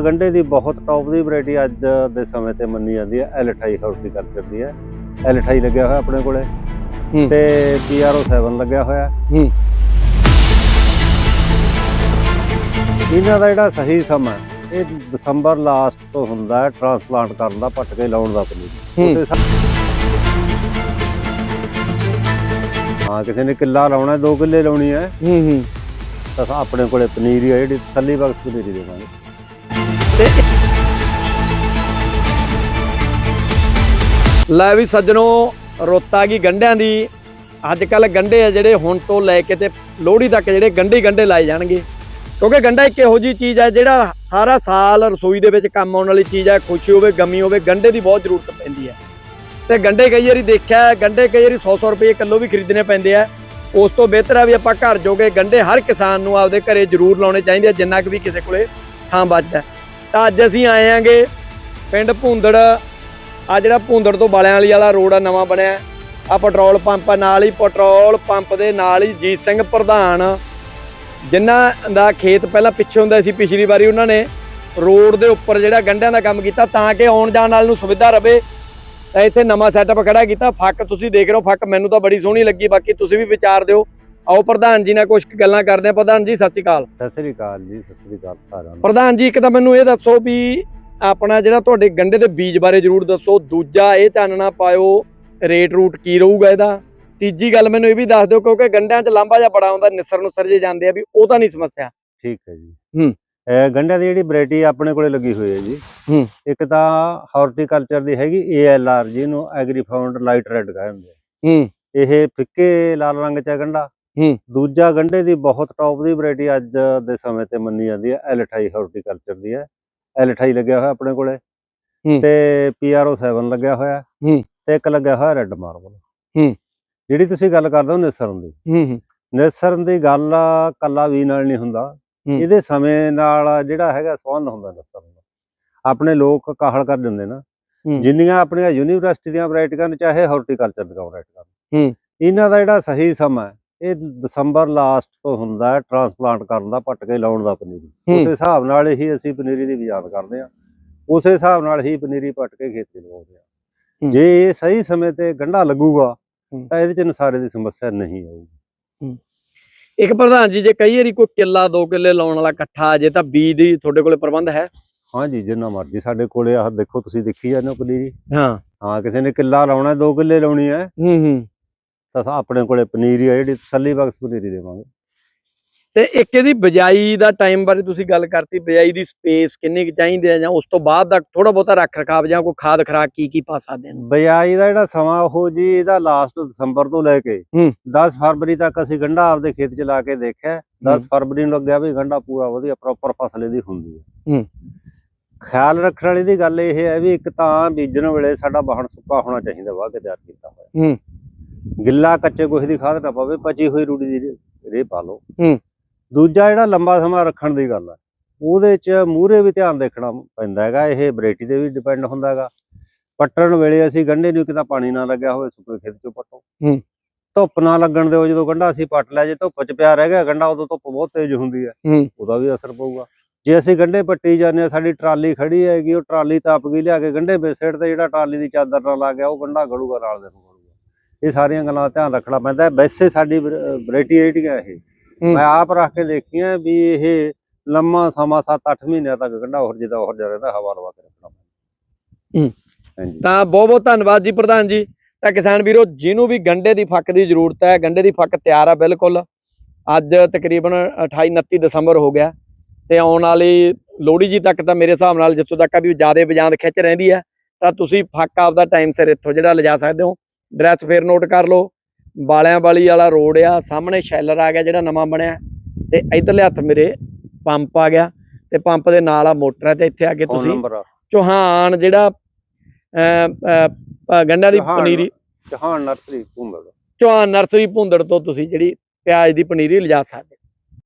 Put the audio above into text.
ਗੰਢੇ ਦੀ ਬਹੁਤ ਟੌਪ ਦੀ ਵੈਰਾਈਟੀ ਅੱਜ ਦੇ ਸਮੇਂ ਤੇ ਮੰਨੀ ਜਾਂਦੀ ਹੈ L28 ਹਾਰਟੀਕਲਚਰ ਦੀ ਹੈ L28 ਲੱਗਿਆ ਹੋਇਆ ਆਪਣੇ ਕੋਲੇ ਹੂੰ। ਤੇ PRO 7 ਲੱਗਿਆ ਹੋਇਆ ਹੂੰ। ਇਹਨਾਂ ਦਾ ਜਿਹੜਾ ਸਹੀ ਸਮਾਂ ਹੈ, ਇਹ ਦਸੰਬਰ ਲਾਸਟ ਤੋਂ ਹੁੰਦਾ ਹੈ ਟ੍ਰਾਂਸਪਲਾਂਟ ਕਰਨ ਦਾ ਪੱਟ ਕੇ ਲਾਉਣ ਦਾ ਪਨੀਰ ਹੂੰ। ਹਾਂ ਕਿਸੇ ਨੇ ਕਿੱਲਾ ਲਾਉਣਾ 2 ਕਿੱਲੇ ਲਾਉਣੀ ਹੈ ਹੂੰ ਹੂੰ ਤਾਂ ਆਪਣੇ ਕੋਲੇ ਪਨੀਰੀ ਹੈ ਜਿਹੜੀ ਤਸੱਲੀ ਬਖਸ਼ ਪਨੀਰੀ ਦੇਵਾਂਗੇ ਤੇ ਲੈ ਵੀ ਸੱਜਣੋ ਰੋਤਾ ਆ ਗਈ ਗੰਢਿਆਂ ਦੀ। ਅੱਜ ਕੱਲ ਗੰਢੇ ਆ ਜਿਹੜੇ ਹੁਣ ਤੋਂ ਲੈ ਕੇ ਤੇ ਲੋਹੜੀ ਤੱਕ ਜਿਹੜੇ ਗੰਢੇ ਹੀ ਗੰਢੇ ਲਾਏ ਜਾਣਗੇ। ਕਿਉਂਕਿ ਗੰਢਾ ਇੱਕ ਇਹੋ ਜੀ ਚੀਜ਼ ਹੈ ਜਿਹੜਾ ਸਾਰਾ ਸਾਲ ਰਸੋਈ ਦੇ ਵਿੱਚ ਕੰਮ ਆਉਣ ਵਾਲੀ ਚੀਜ਼ ਹੈ ਖੁਸ਼ੀ ਹੋਵੇ ਗਮੀ ਹੋਵੇ ਗੰਢੇ ਦੀ ਬਹੁਤ ਜ਼ਰੂਰਤ ਪੈਂਦੀ ਹੈ ਤੇ ਗੰਢੇ ਕਈ ਵਾਰੀ ਦੇਖਿਆ ਹੈ, ਗੰਢੇ ਕਈ ਵਾਰੀ 100-100 ਰੁਪਏ ਕਿਲੋ ਵੀ ਖਰੀਦਣੇ ਪੈਂਦੇ ਆ। ਉਸ ਤੋਂ ਬਿਹਤਰ ਹੈ ਵੀ ਆਪਾਂ ਘਰ ਜੋਗੇ ਗੰਢੇ ਹਰ ਕਿਸਾਨ ਨੂੰ ਆਪਦੇ ਘਰੇ ਜ਼ਰੂਰ ਲਾਉਣੇ ਚਾਹੀਦੇ ਆ ਜਿੰਨਾ ਕੁ ਵੀ ਕਿਸੇ ਕੋਲੇ ਥਾਂ ਬਚਦਾ। ਤਾਂ ਅੱਜ ਅਸੀਂ ਆਏ ਆਂਗੇ ਪਿੰਡ ਭੁੰਦੜ। ਆ ਜਿਹੜਾ ਭੁੰਦੜ ਤੋਂ ਬਾਲਿਆਂ ਵਾਲੀ ਵਾਲਾ ਰੋਡ ਆ ਨਵਾਂ ਬਣਿਆ। ਆ ਪੈਟਰੋਲ ਪੰਪ ਆ, ਨਾਲ ਹੀ ਪੈਟਰੋਲ ਪੰਪ ਦੇ ਨਾਲ ਹੀ ਜੀਤ ਸਿੰਘ ਪ੍ਰਧਾਨ। ਜਿਨ੍ਹਾਂ ਦਾ ਖੇਤ ਪਹਿਲਾਂ ਪਿੱਛੇ ਹੁੰਦਾ ਸੀ ਪਿਛਲੀ ਵਾਰੀ ਉਹਨਾਂ ਨੇ ਰੋਡ ਦੇ ਉੱਪਰ ਜਿਹੜਾ ਗੰਢਿਆਂ ਦਾ ਕੰਮ ਕੀਤਾ ਤਾਂ ਕਿ ਆਉਣ ਜਾਣ ਵਾਲ ਨੂੰ ਸੁਵਿਧਾ ਰਵੇ। ਤਾਂ ਇੱਥੇ ਨਵਾਂ ਸੈਟਅਪ ਖੜਾ ਕੀਤਾ। ਫੱਕ ਤੁਸੀਂ ਦੇਖ ਰਹੇ ਹੋ ਫੱਕ ਮੈਨੂੰ ਤਾਂ ਬੜੀ ਸੋਹਣੀ ਲੱਗੀ। ਬਾਕੀ ਤੁਸੀਂ ਵੀ ਵਿਚਾਰ ਦਿਓ। ਆਓ ਪ੍ਰਧਾਨ ਜੀ ਨਾਲ ਕੁਝ ਗੱਲਾਂ ਕਰਦੇ ਆ ਪ੍ਰਧਾਨ ਜੀ ਸਤਿ ਸ਼੍ਰੀ ਅਕਾਲ। ਸਤਿ ਸ੍ਰੀ ਅਕਾਲ ਜੀ ਸਤਿ ਸ੍ਰੀ ਅਕਾਲ ਸਾਰਿਆਂ ਨੂੰ। ਪ੍ਰਧਾਨ ਜੀ ਇੱਕ ਤਾਂ ਮੈਨੂੰ ਇਹ ਦੱਸੋ ਵੀ ਆਪਣਾ ਜਿਹੜਾ ਤੁਹਾਡੇ ਗੰਡੇ ਦੇ ਬੀਜ ਬਾਰੇ ਜਰੂਰ ਦੱਸੋ। ਦੂਜਾ ਇਹ ਚਾਨਣਾ ਪਾਇਓ ਰੇਟ ਰੂਟ ਕੀ ਰਹੂਗਾ ਇਹਦਾ? ਤੀਜੀ ਗੱਲ ਮੈਨੂੰ ਇਹ ਵੀ ਦੱਸ ਦਿਓ ਕਿਉਂਕਿ ਗੰਡਿਆਂ 'ਚ ਲਾਂਬਾ ਜਿਹਾ ਬੜਾ ਆਉਂਦਾ ਨਿਸਰ ਨੁਸਰ ਜੇ ਜਾਂਦੇ ਆ ਵੀ ਉਹ ਤਾਂ ਨਹੀਂ ਸਮੱਸਿਆ। ਠੀਕ ਹੈ ਜੀ। ਹੂੰ। ਇਹ ਗੰਢਿਆਂ ਦੀ ਜਿਹੜੀ ਵੈਰਾਈਟੀ ਆਪਣੇ ਕੋਲੇ ਲੱਗੀ ਹੋਈ ਹੈ ਜੀ। ਹੂੰ। ਇੱਕ ਤਾਂ ਹਾਰਟੀਕਲਚਰ ਦੀ ਹੈਗੀ ALR ਜਿਹਨੂੰ ਐਗਰੀ ਫਾਊਂਡ ਲਾਈਟ ਰੈੱਡ ਕਹਿੰਦੇ ਹੂੰ। ਇਹ ਫਿੱਕੇ ਲਾਲ ਰੰਗ ਚ ਹੈ ਗੰਢਾ। ਹੂੰ। ਦੂਜਾ ਗੰਢੇ ਦੀ ਬਹੁਤ ਟੌਪ ਦੀ ਵੈਰਾਈਟੀ ਅੱਜ ਦੇ ਸਮੇਂ ਤੇ ਮੰਨੀ ਜਾਂਦੀ ਹੈ L28 ਹਾਰਟੀਕਲਚਰ ਦੀ ਹੈ L28 ਲੱਗਿਆ ਹੋਇਆ ਆਪਣੇ ਕੋਲੇ ਹੂੰ। ਤੇ PRO 7 ਲੱਗਿਆ ਹੋਇਆ ਹੂੰ। ਤੇ ਇੱਕ ਲੱਗਿਆ ਹੋਇਆ ਰੈੱਡ ਮਾਰਬਲ ਹੂੰ। ਜਿਹੜੀ ਤੁਸੀਂ ਗੱਲ ਕਰਦੇ ਹੋ ਨਿਸਰਨ ਦੀ ਹੂੰ ਹੂੰ ਨਿਸਰਨ ਦੀ ਗੱਲ ਕੱਲਾ ਵੀ ਨਾਲ ਨਹੀਂ ਹੁੰਦਾ। ਇਹਦੇ ਸਮੇਂ ਨਾਲ ਜਿਹੜਾ ਹੈਗਾ ਸੰਬੰਧ ਹੁੰਦਾ ਨਿਸਰਨ ਦਾ ਆਪਣੇ ਲੋਕ ਕਾਹਲ ਕਰ ਦਿੰਦੇ ਨਾ। ਜਿੰਨੀਆਂ ਆਪਣੀਆਂ ਯੂਨੀਵਰਸਿਟੀ ਦੀਆਂ ਵੈਰਾਈਟੀਆਂ ਚਾਹੇ ਹਾਰਟੀਕਲਚਰ ਦੀਆਂ ਵੈਰਾਈਟੀਆਂ ਇਹਨਾਂ ਦਾ ਜਿਹੜਾ ਸਹੀ ਸਮਾਂ ਹੈ ਇਹ ਦਸੰਬਰ ਲਾਸਟ ਤੋਂ ਹੁੰਦਾ ਹੈ ਟ੍ਰਾਂਸਪਲਾਂਟ ਕਰਨ ਦਾ ਪੱਟ ਕੇ ਲਾਉਣ ਦਾ ਪਨੀਰੀ। ਹੂੰ। ਉਸੇ ਹਿਸਾਬ ਨਾਲ ਹੀ ਅਸੀਂ ਪਨੀਰੀ ਦੀ ਬਿਜਾਤ ਕਰਦੇ ਹਾਂ। ਉਸੇ ਹਿਸਾਬ ਨਾਲ ਹੀ ਪਨੀਰੀ ਪੱਟ ਕੇ ਖੇਤੀ ਲਗਾਉਂਦੇ ਹਾਂ। ਹੂੰ। ਜੇ ਇਹ ਸਹੀ ਸਮੇਂ ਤੇ ਗੰਢਾ ਲੱਗੂਗਾ ਹੂੰ। ਤਾਂ ਇਹਦੇ ਚ ਨਸਾਰੇ ਦੀ ਸਮੱਸਿਆ ਨਹੀਂ ਆਊਗੀ। ਇੱਕ ਪ੍ਰਧਾਨ ਜੀ ਜੇ ਕਈ ਵਾਰੀ ਕੋਈ ਕਿੱਲਾ ਦੋ ਕਿੱਲੇ ਲਾਉਣ ਵਾਲਾ ਇਕੱਠਾ ਆ ਜੇ ਤਾਂ ਬੀਜ ਦੀ ਤੁਹਾਡੇ ਕੋਲੇ ਪ੍ਰਬੰਧ ਹੈ? ਹਾਂਜੀ ਜਿੰਨਾ ਮਰਜ਼ੀ ਸਾਡੇ ਕੋਲੇ ਆਹ ਦੇਖੋ ਤੁਸੀਂ ਦੇਖੀ ਜਾਂਦੇ ਹੋ ਪਨੀਰੀ। ਹਾਂ। ਹਾਂ ਕਿਸੇ ਨੇ ਕਿੱਲਾ ਲਾਉਣਾ ਦੋ ਕਿੱਲੇ ਲਾਉਣੀ ਹੈ। ਹੂੰ ਹੂੰ। ਤਾਂ ਆਪਣੇ ਕੋਲੇ ਪਨੀਰੀ ਹੈ ਜਿਹੜੀ ਤਸੱਲੀ ਬਖਸ਼ ਪਨੀਰੀ ਦੇਵਾਂਗੇ ਤੇ ਇੱਕ ਇਹਦੀ ਬਜਾਈ ਦਾ ਟਾਈਮ ਬਾਰੇ ਤੁਸੀਂ ਗੱਲ ਕਰਤੀ ਬਜਾਈ ਦੀ ਸਪੇਸ ਕਿੰਨੀ ਕੁ ਚਾਹੀਦੀ ਹੈ ਜਾਂ ਉਸ ਤੋਂ ਬਾਅਦ ਦਾ ਥੋੜਾ ਬਹੁਤਾ ਰੱਖ ਰਖਾਵ ਜਾਂ ਕੋਈ ਖਾਦ ਖਰਾਕ ਕੀ ਕੀ ਪਾ ਸਕਦੇ ਨੇ ਬਿਜਾਈ ਦਾ ਜਿਹੜਾ ਸਮਾਂ ਉਹ ਜੀ ਇਹਦਾ ਲਾਸਟ ਦਸੰਬਰ ਤੋਂ ਲੈ ਕੇ ਹੂੰ। 10 ਫਰਵਰੀ ਤੱਕ ਅਸੀਂ ਗੰਢਾ ਆਪਦੇ ਖੇਤ 'ਚ ਲਾ ਕੇ ਦੇਖਿਆ 10 ਫਰਵਰੀ ਨੂੰ ਲੱਗਿਆ ਵੀ ਗੰਢਾ ਪੂਰਾ ਵਧੀਆ ਪ੍ਰੋਪਰ ਫਸਲ ਇਹਦੀ ਹੁੰਦੀ ਹੈ। ਖਿਆਲ ਰੱਖਣ ਵਾਲੀ ਦੀ ਗੱਲ ਇਹ ਹੈ ਵੀ ਇੱਕ ਤਾਂ ਬੀਜਣ ਵੇਲੇ ਸਾਡਾ ਵਾਹਣ ਸੁੱਕਾ ਹੋਣਾ ਚਾਹੀਦਾ ਵਾਹ ਕੇ ਤਿਆਰ ਕੀਤਾ ਹੋਇਆ। ਗਿੱਲਾ ਕੱਚੇ ਕੁਛ ਦੀ ਖਾਦ ਨਾ ਪਵੇ ਪਚੀ ਹੋਈ ਰੂੜੀ ਦੀ ਰੇ ਪਾ ਲਓ ਹੂੰ। ਦੂਜਾ ਜਿਹੜਾ ਲੰਬਾ ਸਮਾਂ ਰੱਖਣ ਦੀ ਗੱਲ ਹੈ ਉਹਦੇ 'ਚ ਮੂਹਰੇ ਵੀ ਧਿਆਨ ਦੇਖਣਾ ਪੈਂਦਾ ਹੈਗਾ ਇਹ ਵੈਰਾਈਟੀ ਤੇ ਵੀ ਡਿਪੈਂਡ ਹੁੰਦਾ ਹੈਗਾ ਪੱਟਣ ਵੇਲੇ ਅਸੀਂ ਗੰਢੇ ਨੂੰ ਕਿਤਾ ਪਾਣੀ ਨਾ ਲੱਗਿਆ ਹੋਵੇ ਸੁੱਕੇ ਖੇਤ 'ਚੋਂ ਪੱਟੋ ਹੂੰ। ਧੁੱਪ ਨਾ ਲੱਗਣ ਦਿਓ ਜਦੋਂ ਗੰਢਾ ਅਸੀਂ ਪੱਟ ਲਿਆ ਜੇ ਧੁੱਪ 'ਚ ਪਿਆ ਰਹਿ ਗਿਆ ਗੰਢਾ ਉਦੋਂ ਧੁੱਪ ਬਹੁਤ ਤੇਜ਼ ਹੁੰਦੀ ਹੈ। ਉਹਦਾ ਵੀ ਅਸਰ ਪਊਗਾ ਜੇ ਅਸੀਂ ਗੰਢੇ ਪੱਟੀ ਜਾਂਦੇ ਹਾਂ ਸਾਡੀ ਟਰਾਲੀ ਖੜੀ ਹੈਗੀ ਉਹ ਟਰਾਲੀ ਤਪ ਗਈ ਲਿਆ ਕੇ ਗੰਢੇ ਬੇਸੇੜ ਤੇ ਜਿਹੜਾ ਟਰਾਲੀ ਦੀ ਚਾਦਰ ਨਾਲ ਲੱਗ ਗਿਆ ਉਹ ਗੰਢਾ ਗੜੂਗਾ ਨਾਲ ਦੇ ਨੂੰ ਇਹ ਸਾਰੀਆਂ ਗੱਲਾਂ ਦਾ ਧਿਆਨ ਰੱਖਣਾ ਪੈਂਦਾ ਹੈ। ਵੈਸੇ ਸਾਡੀ ਵੈਰਾਈਟੀ ਜਿਹੜੀਆਂ ਇਹ। ਮੈਂ ਆਪ ਰੱਖ ਕੇ ਦੇਖੀਆਂ ਵੀ ਇਹ ਲੰਮਾ ਸਮਾਂ 7-8 ਮਹੀਨਿਆਂ ਤੱਕ ਗੰਢਾ ਹੋਰ ਜਿਦਾ ਹੋਰ ਜਿਹਾ ਰਹਿੰਦਾ ਹਵਾ ਲਵਾ ਕੇ ਰੱਖਣਾ ਹੂੰ। ਹਾਂਜੀ। ਤਾਂ ਬਹੁਤ ਬਹੁਤ ਧੰਨਵਾਦ ਜੀ ਪ੍ਰਧਾਨ ਜੀ। ਤਾਂ ਕਿਸਾਨ ਵੀਰੋ ਜਿਹਨੂੰ ਵੀ ਗੰਡੇ ਦੀ ਫੱਕ ਦੀ ਜ਼ਰੂਰਤ ਹੈ ਗੰਡੇ ਦੀ ਫੱਕ ਤਿਆਰ ਆ ਬਿਲਕੁਲ। ਅੱਜ ਤਕਰੀਬਨ 28 29 ਦਸੰਬਰ ਹੋ ਗਿਆ ਤੇ ਆਉਣ ਵਾਲੀ ਲੋਹੜੀ ਜੀ ਤੱਕ ਤਾਂ ਮੇਰੇ ਹਿਸਾਬ ਨਾਲ ਜਿੱਥੋਂ ਤੱਕ ਆ ਵੀ ਜ਼ਿਆਦਾ ਬਜਾਂਦ ਖਿੱਚ ਰਹਿੰਦੀ ਹੈ। ਤਾਂ ਤੁਸੀਂ ਫੱਕ ਆਪਦਾ ਟਾਈਮ ਸਿਰ ਇੱਥੋਂ ਜਿਹੜਾ ਲਿਜਾ ਸਕਦੇ ਹੋ। ਐਡਰੈਸ ਫੇਰ ਨੋਟ ਕਰ ਲਓ। ਬਾਲਿਆਂ ਵਾਲੀ ਵਾਲਾ ਰੋਡ ਆ ਸਾਹਮਣੇ ਸ਼ੈਲਰ ਆ ਗਿਆ ਜਿਹੜਾ ਨਵਾਂ ਬਣਿਆ। ਤੇ ਇਧਰਲੇ ਹੱਥ ਮੇਰੇ ਪੰਪ ਆ ਗਿਆ ਤੇ ਪੰਪ ਦੇ ਨਾਲ ਆ ਮੋਟਰ ਹੈ ਤੇ ਇੱਥੇ ਆ ਕੇ ਤੁਸੀਂ ਚੌਹਾਨ ਜਿਹੜਾ ਗੰਢਾਂ ਦੀ। ਪਨੀਰੀ ਚਹਾਨ ਨਰਸਰੀ ਘੁੰਮਦਾ ਚੌਹਾਨ ਨਰਸਰੀ ਭੁੰਦੜ ਤੋਂ ਤੁਸੀਂ ਜਿਹੜੀ ਪਿਆਜ਼ ਦੀ ਪਨੀਰੀ ਲਿਜਾ ਸਕਦੇ